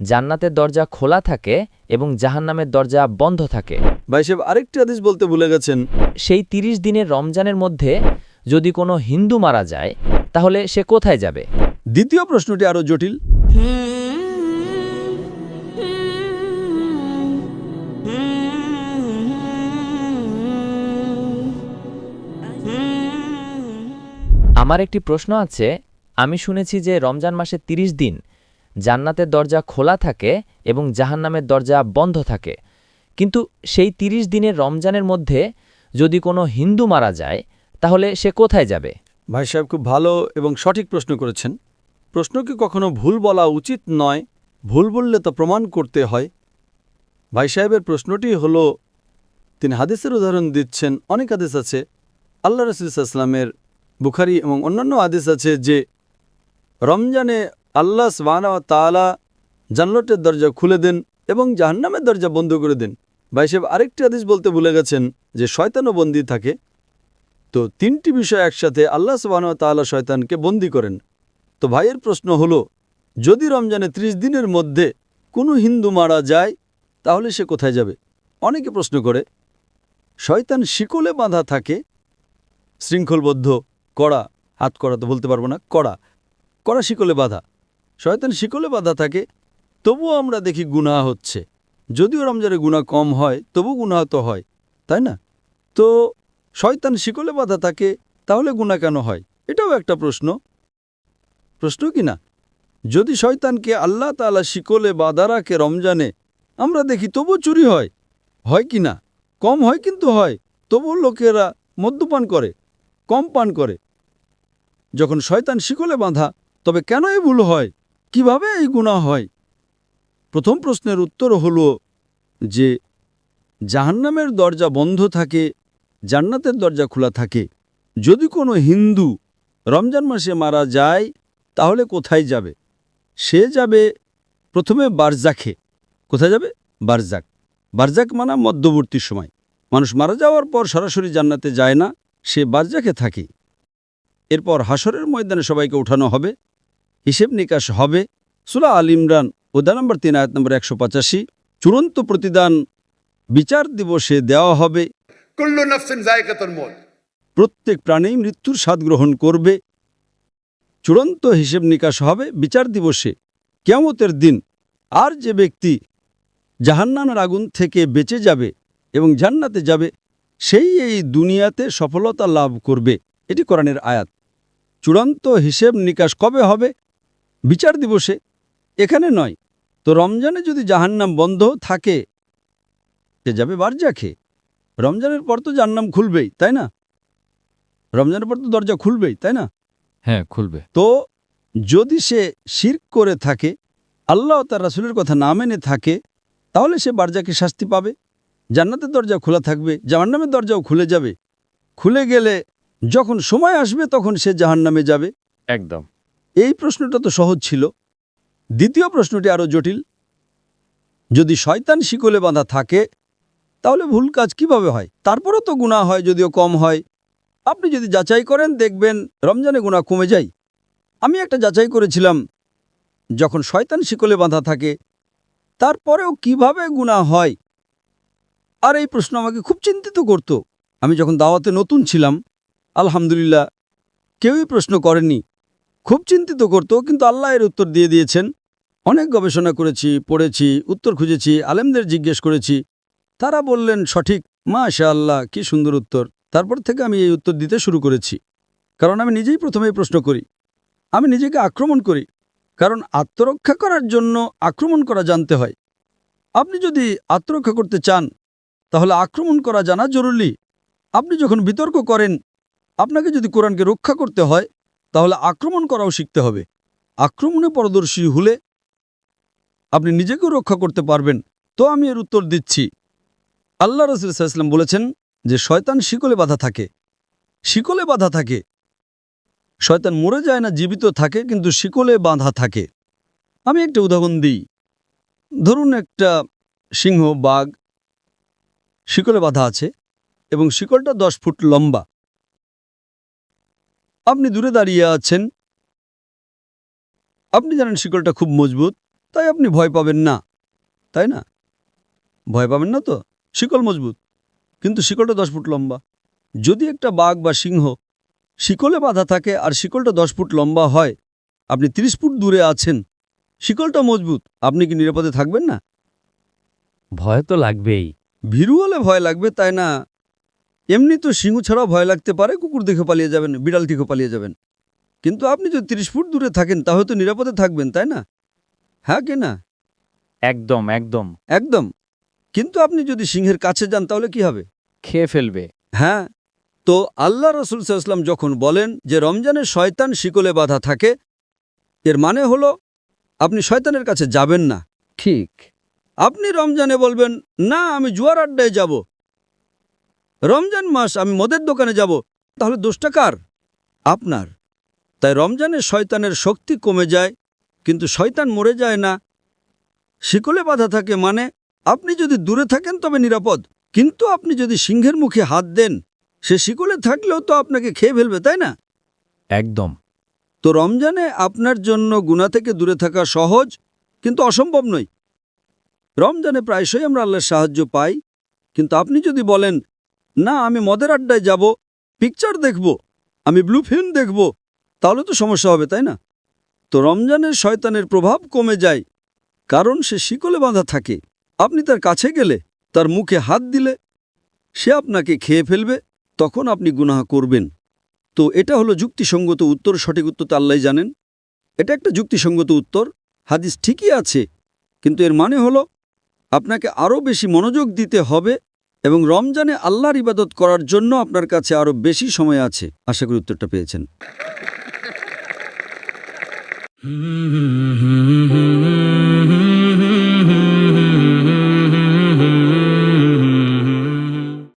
জান্নাতের দরজা খোলা থাকে এবং জাহান্নামের দরজা বন্ধ থাকে। ভাই সাহেব আরেকটি আদেশ বলতে ভুলে গেছেন। সেই তিরিশ দিনের রমজানের মধ্যে যদি কোনো হিন্দু মারা যায় তাহলে সে কোথায় যাবে? দ্বিতীয় প্রশ্নটি আরও জটিল। আমার একটি প্রশ্ন আছে আমি শুনেছি যে রমজান মাসে ৩০ দিন জান্নাতের দরজা খোলা থাকে এবং জাহান্নামের দরজা বন্ধ থাকে। কিন্তু সেই ৩০ দিনের রমজানের মধ্যে যদি কোনো হিন্দু মারা যায়, তাহলে সে কোথায় যাবে? ভাই সাহেব খুব ভালো এবং সঠিক প্রশ্ন করেছেন। প্রশ্নকে কখনো ভুল বলা উচিত নয়, ভুল বললে তা প্রমাণ করতে হয়। ভাই সাহেবের প্রশ্নটি হল, তিনি হাদিসের উদাহরণ দিচ্ছেন, অনেক হাদিস আছে। আল্লাহ রসুলামের বুখারি এবং অন্যান্য আদেশ আছে যে, রমজানে আল্লাহ সবানা তালা জান্নাতের দরজা খুলে দেন এবং জাহান্নামের দরজা বন্ধ করে দেন। ভাই সাহেব, আরেকটি আদেশ বলতে ভুলে গেছেন যে শয়তানও বন্দী থাকে। তো তিনটি বিষয় একসাথে আল্লাহ সুবাহ তাআলা শয়তানকে বন্দি করেন। তো ভাইয়ের প্রশ্ন হলো, যদি রমজানে ত্রিশ দিনের মধ্যে কোনো হিন্দু মারা যায়, তাহলে সে কোথায় যাবে? অনেকে প্রশ্ন করে, শয়তান শিকলে বাঁধা থাকে, শৃঙ্খলবদ্ধ, কড়া, হাত করা তো বলতে পারব না, কড়া কড়া শিকলে বাঁধা। শয়তান শিকলে বাঁধা থাকে, তবুও আমরা দেখি গুনাহ হচ্ছে। যদিও রমজানে গুনাহ কম হয় তবু গুনাহ তো হয়, তাই না? তো শয়তান শিকলে বাঁধা থাকে, তাহলে গুণা কেন হয়? এটাও একটা প্রশ্ন। প্রশ্ন কি না? যদি শয়তানকে আল্লাহ তাআলা শিকলে বাঁধা রাখে রমজানে, আমরা দেখি তবু চুরি হয়। হয় কি না? কম হয় কিন্তু হয় তবু লোকেরা মদ্যপান করে, কম পান করে। যখন শয়তান শিকলে বাঁধা, তবে কেন এই ভুল হয়? কীভাবে এই গুণা হয়? প্রথম প্রশ্নের উত্তর হল যে, জাহান্নামের দরজা বন্ধ থাকে, জান্নাতের দরজা খোলা থাকে। যদি কোনো হিন্দু রমজান মাসে মারা যায়, তাহলে কোথায় যাবে? সে যাবে প্রথমে বারজাখে। কোথায় যাবে? বারজাক বারজাক মানা মধ্যবর্তী সময়। মানুষ মারা যাওয়ার পর সরাসরি জান্নাতে যায় না, সে বারজাকে থাকে। এরপর হাসরের ময়দানে সবাইকে উঠানো হবে। হিসেব নিকাশ হবে। সুলা আল ইমরান ওদা নম্বর তিন আয়াত নম্বর একশো পঁচাশি। চূড়ান্ত প্রতিদান বিচার দিবসে দেওয়া হবে। প্রত্যেক প্রাণী মৃত্যুর স্বাদ গ্রহণ করবে। চূড়ান্ত হিসেব নিকাশ হবে বিচার দিবসে। কেয়ামতের দিন আর যে ব্যক্তি জাহান্নামের আগুন থেকে বেঁচে যাবে এবং জান্নাতে যাবে সেই এই দুনিয়াতে সফলতা লাভ করবে। এটি কোরআনের আয়াত। চূড়ান্ত হিসেব নিকাশ কবে হবে? বিচার দিবসে? এখানে নয়। তো রমজানে যদি জাহান্নাম বন্ধ থাকে সে যাবে বারজাখে রমজানের পর তো জাহান্নাম খুলবেই তাই না? রমজানের পর তো দরজা খুলবেই তাই না? হ্যাঁ খুলবে। তো যদি সে শির্ক করে থাকে আল্লাহ তার রাসুলের কথা না মেনে থাকে তাহলে সে বারজাকে শাস্তি পাবে। জান্নাতের দরজা খোলা থাকবে জাহান্নামের দরজাও খুলে যাবে। খুলে গেলে যখন সময় আসবে তখন সে জাহান্নামে যাবে। একদম। এই প্রশ্নটা তো সহজ ছিল। দ্বিতীয় প্রশ্নটি আরও জটিল। যদি শয়তান শিকলে বাঁধা থাকে, তাহলে ভুল কাজ কীভাবে হয়? তারপরও তো গুণা হয়, যদিও কম হয়। আপনি যদি যাচাই করেন, দেখবেন রমজানে গুণা কমে যায়। আমি একটা যাচাই করেছিলাম, যখন শয়তান শিকলে বাঁধা থাকে, তারপরেও কীভাবে গুণা হয়? আর এই প্রশ্ন আমাকে খুব চিন্তিত করত। আমি যখন দাওয়াতে নতুন ছিলাম, আলহামদুলিল্লাহ, কেউই প্রশ্ন করেনি খুব চিন্তিত করত, কিন্তু আল্লাহ এর উত্তর দিয়ে দিয়েছেন। অনেক গবেষণা করেছি, পড়েছি, উত্তর খুঁজেছি, আলেমদের জিজ্ঞেস করেছি। তারা বললেন, সঠিক মাশা আল্লাহ কি সুন্দর উত্তর। তারপর থেকে আমি এই উত্তর দিতে শুরু করেছি। কারণ আমি নিজেই প্রথমেই প্রশ্ন করি। আমি নিজেকে আক্রমণ করি। কারণ আত্মরক্ষা করার জন্য আক্রমণ করা জানতে হয়। আপনি যদি আত্মরক্ষা করতে চান, তাহলে আক্রমণ করা জানা জরুরি। আপনি যখন বিতর্ক করেন, আপনাকে যদি কোরআনকে রক্ষা করতে হয় তাহলে আক্রমণ করাও শিখতে হবে। আক্রমণে পারদর্শী হলে আপনি নিজেকেও রক্ষা করতে পারবেন। তো আমি এর উত্তর দিচ্ছি। আল্লাহ রসুল সাল্লাম বলেছেন যে, শয়তান শিকলে বাধা থাকে। শিকলে বাধা থাকে। শয়তান মরে যায় না, জীবিত থাকে, কিন্তু শিকলে বাঁধা থাকে। আমি একটা উদাহরণ দিই। ধরুন একটা সিংহ, বাঘ, শিকলে বাঁধা আছে এবং শিকলটা দশ ফুট লম্বা। আপনি দূরে দাঁড়িয়ে আছেন। আপনি জানেন শিকলটা খুব মজবুত তাই আপনি ভয় পাবেন না তাই না? ভয় পাবেন না তো? শিকল মজবুত কিন্তু শিকলটা দশ ফুট লম্বা। যদি একটা বাঘ বা সিংহ শিকলে বাঁধা থাকে আর শিকলটা দশ ফুট লম্বা হয় আপনি ৩০ ফুট দূরে আছেন শিকলটা মজবুত আপনি কি নিরাপদে থাকবেন না? ভয় তো লাগবেই। ভীরু হলে ভয় লাগবে তাই না? এমনি তো সিংহ ছাড়াও ভয় লাগতে পারে কুকুর দেখে পালিয়ে যাবেন বিড়াল দেখে পালিয়ে যাবেন। কিন্তু আপনি যদি তিরিশ ফুট দূরে থাকেন তাহলে তো নিরাপদে থাকবেন তাই না? হ্যাঁ কি না? একদম একদম। একদম। কিন্তু আপনি যদি সিংহের কাছে যান তাহলে কি হবে? খেয়ে ফেলবে। হ্যাঁ। তো আল্লাহ রসুল সাল্লাম যখন বলেন যে রমজানের শয়তান শিকলে বাধা থাকে এর মানে হলো আপনি শয়তানের কাছে যাবেন না। ঠিক। আপনি রমজানে বলবেন না আমি জুয়ার আড্ডায় যাব। রমজান মাস আমি মদের দোকানে যাব তাহলে দোষটা কার? আপনার। তাই রমজানে শয়তানের শক্তি কমে যায় কিন্তু শয়তান মরে যায় না। শিকলে বাধা থাকে মানে আপনি যদি দূরে থাকেন তবে নিরাপদ কিন্তু আপনি যদি সিংহের মুখে হাত দেন সে শিকলে থাকলেও তো আপনাকে খেয়ে ফেলবে তাই না? একদম। তো রমজানে আপনার জন্য গুণা থেকে দূরে থাকা সহজ কিন্তু অসম্ভব নয়। রমজানে প্রায়শই আমরা আল্লাহর সাহায্য পাই কিন্তু আপনি যদি বলেন না, আমি মদের আড্ডায় যাব পিকচার দেখব, আমি ব্লু ফিল্ম দেখব, তাহলে তো সমস্যা হবে, তাই না? তো রমজানের শয়তানের প্রভাব কমে যায়, কারণ সে শিকলে বাঁধা থাকে, আপনি তার কাছে গেলে, তার মুখে হাত দিলে, সে আপনাকে খেয়ে ফেলবে, তখন আপনি গুনাহ করবেন। তো এটা হলো যুক্তিসঙ্গত উত্তর, সঠিক উত্তর তো আল্লাহ জানেন। এটা একটা যুক্তিসঙ্গত উত্তর, হাদিস ঠিকই আছে, কিন্তু এর মানে হলো, আপনাকে আরও বেশি মনোযোগ দিতে হবে এবং রমজানে আল্লাহর ইবাদত করার জন্য আপনার কাছে আরও বেশি সময় আছে। আশা করি উত্তরটা পেয়েছেন।